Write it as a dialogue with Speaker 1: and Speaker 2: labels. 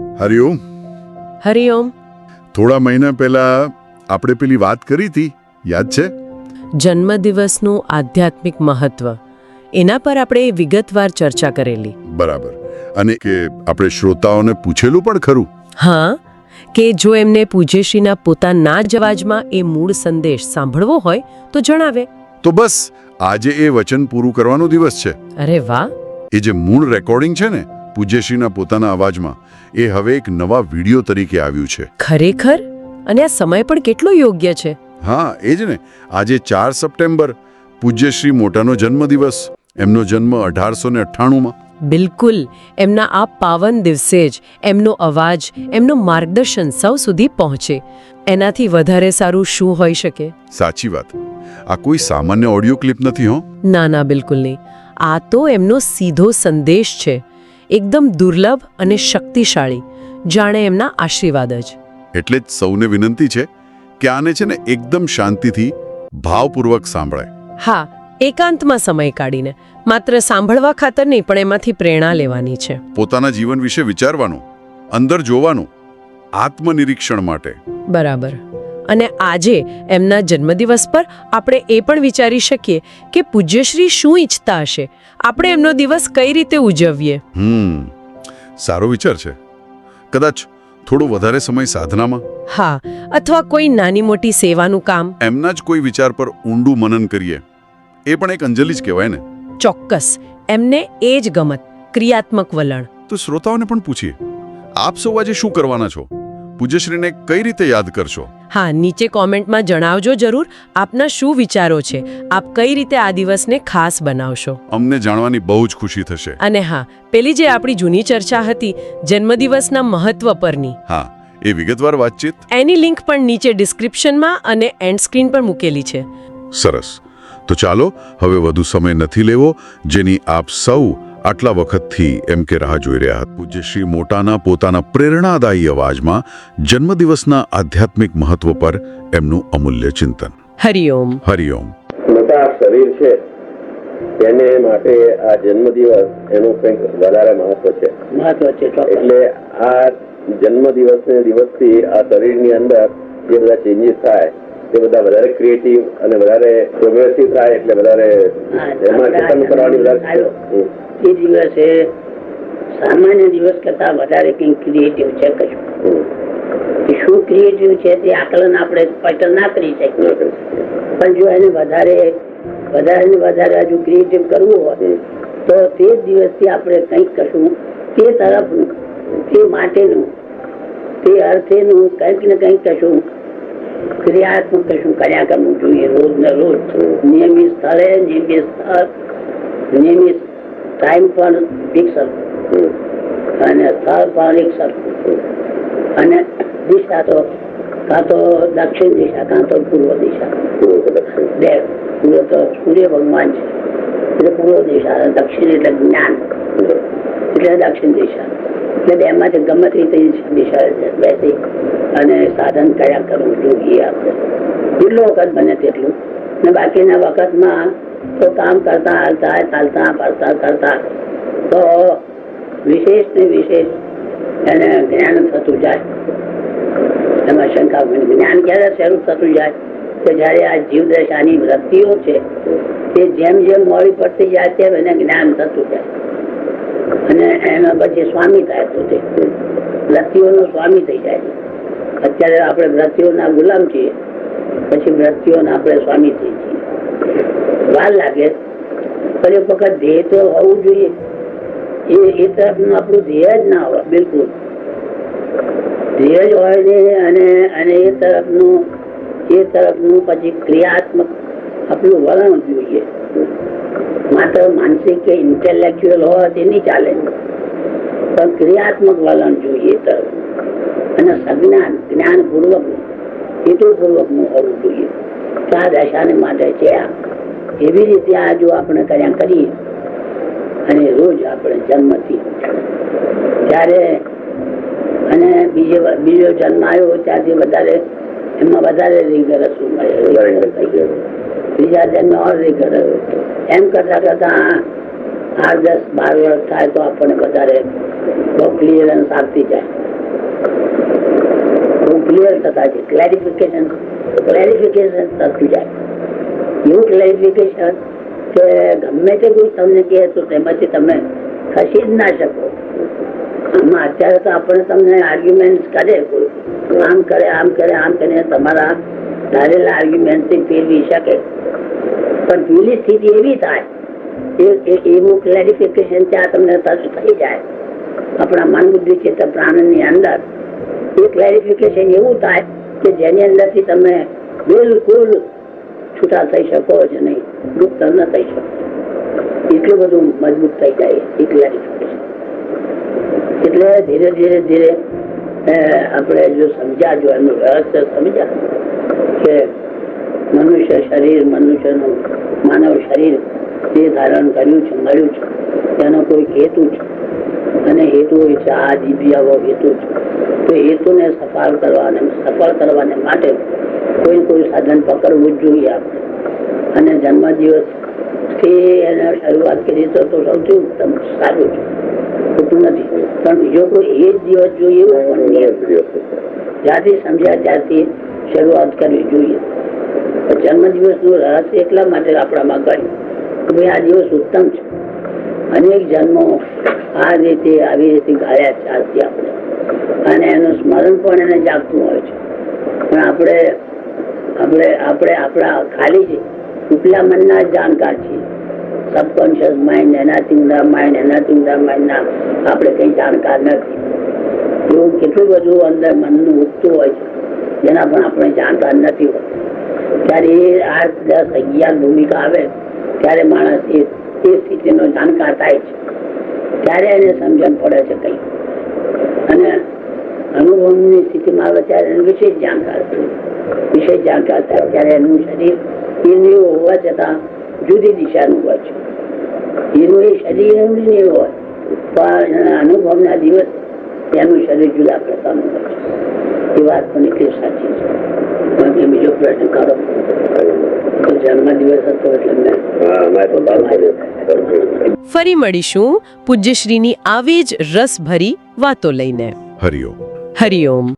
Speaker 1: હરિઓમ
Speaker 2: હરિઓમ
Speaker 1: થોડા મહિના પહેલા આપણે પેલી વાત કરી હતી. યાદ છે?
Speaker 2: જન્મદિવસનું આધ્યાત્મિક મહત્વ. એના પર આપણે વિગતવાર ચર્ચા કરેલી.
Speaker 1: બરાબર. અને કે આપણે શ્રોતાઓને પૂછેલું પણ ખરું.
Speaker 2: હા કે જો એમને પૂજ્યશ્રીના પોતાના જ અવાજમાં એ મૂળ સંદેશ સાંભળવો હોય તો જણાવે.
Speaker 1: તો બસ આજે એ વચન પૂરું કરવાનો દિવસ છે.
Speaker 2: અરે વાહ.
Speaker 1: એ જે મૂળ રેકોર્ડિંગ છે ને પૂજ્યશ્રીના પોતાના અવાજમાં એ હવે એક નવા વીડિયો તરીકે આવ્યું છે.
Speaker 2: ખરેખર? અને આ સમય પણ કેટલો યોગ્ય છે?
Speaker 1: હા એ જ ને. આજે ચાર સપ્ટેમ્બર પૂજ્યશ્રી મોટાનો જન્મદિવસ. એમનો જન્મ અઢારસો ને અઠ્ઠાણુંમાં.
Speaker 2: બિલકુલ. એમના આ પાવન દિવસે જ એમનો અવાજ એમનું માર્ગદર્શન સૌ સુધી પહોંચે. એનાથી વધારે સારું શું હોઈ શકે?
Speaker 1: સાચી વાત. આ કોઈ સામાન્ય ઓડિયો ક્લિપ નથી હો.
Speaker 2: ના ના બિલકુલ નહીં. આ તો એમનો સીધો સંદેશ છે. એકદમ દુર્લભ અને શક્તિશાળી. જાણે એમના આશીર્વાદ જ.
Speaker 1: એટલે જ સૌને વિનંતી છે કે આને છે ને એકદમ શાંતિથી ભાવપૂર્વક સાંભળે
Speaker 2: હા એકાંતમાં સમય કાઢીને. માત્ર સાંભળવા ખાતર નહીં પણ એમાંથી પ્રેરણા લેવાની છે.
Speaker 1: પોતાના જીવન વિશે વિચારવાનું અંદર જોવાનું આત્મનિરીક્ષણ માટે.
Speaker 2: બરાબર. અને આજે એમના જન્મદિવસ પર આપણે એ પણ વિચારી શકીએ કે પૂજ્યશ્રી શું ઈચ્છતા હશે? આપણે એમનો દિવસ કઈ રીતે ઉજવીએ?
Speaker 1: હમ સારો વિચાર છે. કદાચ થોડો વધારે સમય સાધનામાં?
Speaker 2: હા અથવા કોઈ નાની મોટી સેવાનું કામ?
Speaker 1: એમના જ કોઈ વિચાર પર ઊંડું મનન કરીએ. એ પણ એક અંજલિ જ કહેવાય ને.
Speaker 2: ચોક્કસ. એમને એ જ ગમત ક્રિયાત્મક વલણ.
Speaker 1: તો શ્રોતાઓને પણ પૂછીએ. આપ સૌ આજે શું કરવાના છો? પૂજ્યશ્રીને કઈ રીતે યાદ કરશો?
Speaker 2: હા નીચે કોમેન્ટમાં જણાવજો જરૂર આપના શું વિચારો છે. આપ કઈ રીતે આ દિવસને ખાસ બનાવશો?
Speaker 1: અમને જાણવાની બહુ જ ખુશી થશે.
Speaker 2: અને હા પેલી જે આપણી જૂની ચર્ચા હતી જન્મદિવસના મહત્વ પરની.
Speaker 1: હા એ વિગતવાર વાતચીત?
Speaker 2: એની લિંક પણ નીચે ડિસ્ક્રિપ્શનમાં અને એન્ડ સ્ક્રીન પર મૂકેલી છે.
Speaker 1: સરસ. તો ચાલો હવે વધુ સમય નથી લેવો જેની આપ સૌ આટલા વખતથી એમ કે રાહ જોઈ રહ્યા હતા. પૂજ્ય શ્રી મોટાના પોતાના પ્રેરણાદાયી અવાજમાં જન્મદિવસના આધ્યાત્મિક મહત્વ પર એમનું અમૂલ્ય ચિંતન.
Speaker 2: હરિઓમ.
Speaker 1: હરિઓમ.
Speaker 3: મોટા શરીર છે તેને માટે આ જન્મદિવસ એનું કંઈક વધારે મહત્વ છે.
Speaker 4: મહત્વ છે.
Speaker 3: એટલે આ જન્મદિવસને દિવસથી આ શરીરની અંદર જે બધા ચેન્જીસ થાય તે બધા વધારે ક્રિએટિવ અને વધારે પ્રોગ્રેસિવ થાય એટલે વધારે એમાં
Speaker 4: આપણે
Speaker 3: કરવાની વધારે
Speaker 4: એ દિવસે સામાન્ય દિવસ કરતા વધારે કંઈક ક્રિએટિવ છે કશું. શું ક્રિએટિવ છે તે આકલન આપણે સ્પષ્ટ ના કરી શકીએ. પણ જો એને વધારે વધારે ને વધારે હજુ ક્રિએટિવ કરવું હોય તો તે જ દિવસથી આપણે કંઈક કશું તે તરફનું તે માટેનું તે અર્થેનું કંઈક ને કંઈક કશું ક્રિયાત્મક કશું કર્યા કરવું જોઈએ? રોજ ને રોજ નિયમિત સ્થળે, નિયમિત સ્થળ, નિયમિત ટાઈમ પણ એક અને સ્થળ પણ એક અને દિશા તો, કાં તો દક્ષિણ દિશા, કાં તો પૂર્વ દિશા. બે પૂર્વ તો સૂર્ય ભગવાન છે. એટલે પૂર્વ દિશા દક્ષિણ એટલે જ્ઞાન. એટલે દક્ષિણ દિશા. એટલે બેમાંથી ગમે તે રીતે અને સાધન કયા કરવું જોઈએ આપણે જેટલો વખત બને તેટલું. ને બાકીના વખતમાં તો કામ કરતા હાલતા, ચાલતા, ફરતા કરતા તો વિશેષ ને વિશેષ એને જ્ઞાન થતું જાય. એમાં શંકા જ્ઞાન ક્યારે શરૂ થતું જાય? કે જ્યારે આ જીવદશાની વૃત્તિઓ છે, તે જેમ જેમ મોડી પડતી જાય, તેમ એને જ્ઞાન થતું જાય. અને એના પછી સ્વામી થાય પોતે વૃત્તિઓનો સ્વામી થઈ જાય. અત્યારે આપણે વ્રતિઓના ગુલામ છીએ, પછી વ્રતિઓના આપણે સ્વામી થઈ છીએ. વાર લાગે, પણ એક વખત ધ્યેય તો હોવું જોઈએ. એ એ તરફનું આપણું ધ્યેય જ ના હોય, બિલકુલ. ધ્યેય જ હોય ને, અને અને એ તરફનું એ તરફનું પછી ક્રિયાત્મક આપણું વલણ જોઈએ. માત્ર માનસિક કે ઇન્ટેલેક્ચ્યુઅલ તે નહીં ચાલે. પણ ક્રિયાત્મક વલણ જોઈએ તો. અને સજ્ઞાન જ્ઞાનપૂર્વક હેતુપૂર્વકનું હોવું જોઈએ. તો દશાને માટે છે આ. એવી રીતે આ જો આપણે કર્યા કરીએ, અને રોજ આપણે જન્મથી. ત્યારે અને બીજે બીજો જન્મ આવ્યો ત્યારથી વધારે, એમાં વધારે રીગરસ મળે ત્રીજા જન્મ ઓર કર્યો એમ કરતા કરતા આઠ દસ બાર વર્ષ થાય તો આપણને વધારે ક્લિયરન્સ આપતી જાય. ક્લેરિફિકેશન ક્લેરિફિકેશન થતું જાય. એવું ક્લેરિફિકેશન કે ગમે તે કોઈ તમને કહે તો તમે ખસી જ ના શકો. આમાં અત્યારે તો આપણે તમને આર્ગ્યુમેન્ટ કરે કોઈ. આમ કરે આમ કરે આમ કરે તમારા ધારેલા આર્ગ્યુમેન્ટથી ફેરવી શકે. પણ જૂની સ્થિતિ એવી થાય એવું ક્લેરિફિકેશન ત્યાં તમને થતું થઈ જાય. આપણા મન બુદ્ધિ ચિત્ત પ્રાણની અંદર એ ક્લેરિફિકેશન એવું થાય કે જેની અંદરથી તમે બિલકુલ છૂટા થઈ શકો જ નહીં, લુપ્ત ન થઈ શકો. એટલું બધું મજબૂત થઈ જાય એ ક્લેરિફિકેશન એટલે ધીરે ધીરે ધીરે આપણે જો સમજ્યા જો એનું રહસ્ય સમજ્યા મનુષ્ય શરીર મનુષ્યનું માનવ શરીર જે ધારણ કર્યું છે મળ્યું છે તેનો કોઈ હેતુ છે? અને હેતુ હોય છે આ દિવ્યાવો હેતુ છે. તો હેતુને સફળ કરવાને સફળ કરવાને માટે કોઈ કોઈ સાધન પકડવું જ જોઈએ આપણે. અને જન્મદિવસથી એને શરૂઆત કરી તો સૌથી ઉત્તમ સારું છે. ખોટું નથી. પણ બીજો કોઈ એ જ દિવસ જોઈએ જ્યારથી સમજ્યા ત્યાંથી શરૂઆત કરવી જોઈએ. જન્મદિવસનું રહસ્ય એટલા માટે આપણામાં કર્યું કે આ દિવસ ઉત્તમ છે. અનેક જન્મો આ રીતે આવી રીતે ગાયા ચાલતી આપણે. અને એનું સ્મરણ પણ એને જાગતું હોય છે. પણ આપણે આપણે આપણે આપણા ખાલી છે ઉપલા મનના જાણકાર છીએ. સબકોન્શિયસ માઇન્ડ એનાથી ઊંડા માઇન્ડ એનાથી ઊંડા માઇન્ડના આપણે કંઈ જાણકાર નથી. એવું કેટલું બધું અંદર મનનું ઉઠતું હોય છે જેના પણ આપણે જાણકાર નથી હોતું ત્યારે એ દસ અગિયાર ભૂમિકા આવે, ત્યારે માણસ એ એ સ્થિતિનો જાણકાર થાય છે. ત્યારે એને સમજણ પડે છે કઈ. અને અનુભવની સ્થિતિમાં આવે ત્યારે એનું વિશેષ જાણકાર વિશેષ જાણકાર થાય ત્યારે એનું શરીર ઇન્દ્રિયો હોવા છતાં જુદી દિશાનું હોય છે. એનું એ શરીર એવું નહીં હોય, પણ અનુભવના દિવસ એનું શરીર જુદા પ્રકારનું હોય છે. એ વાત મને કે સાચી છે. બીજો પ્રશ્ન કરો.
Speaker 2: ફરી મળીશું પૂજ્યશ્રીની આવી જ રસભરી વાતો લઈને.
Speaker 1: હરિયો
Speaker 2: હરિઓમ.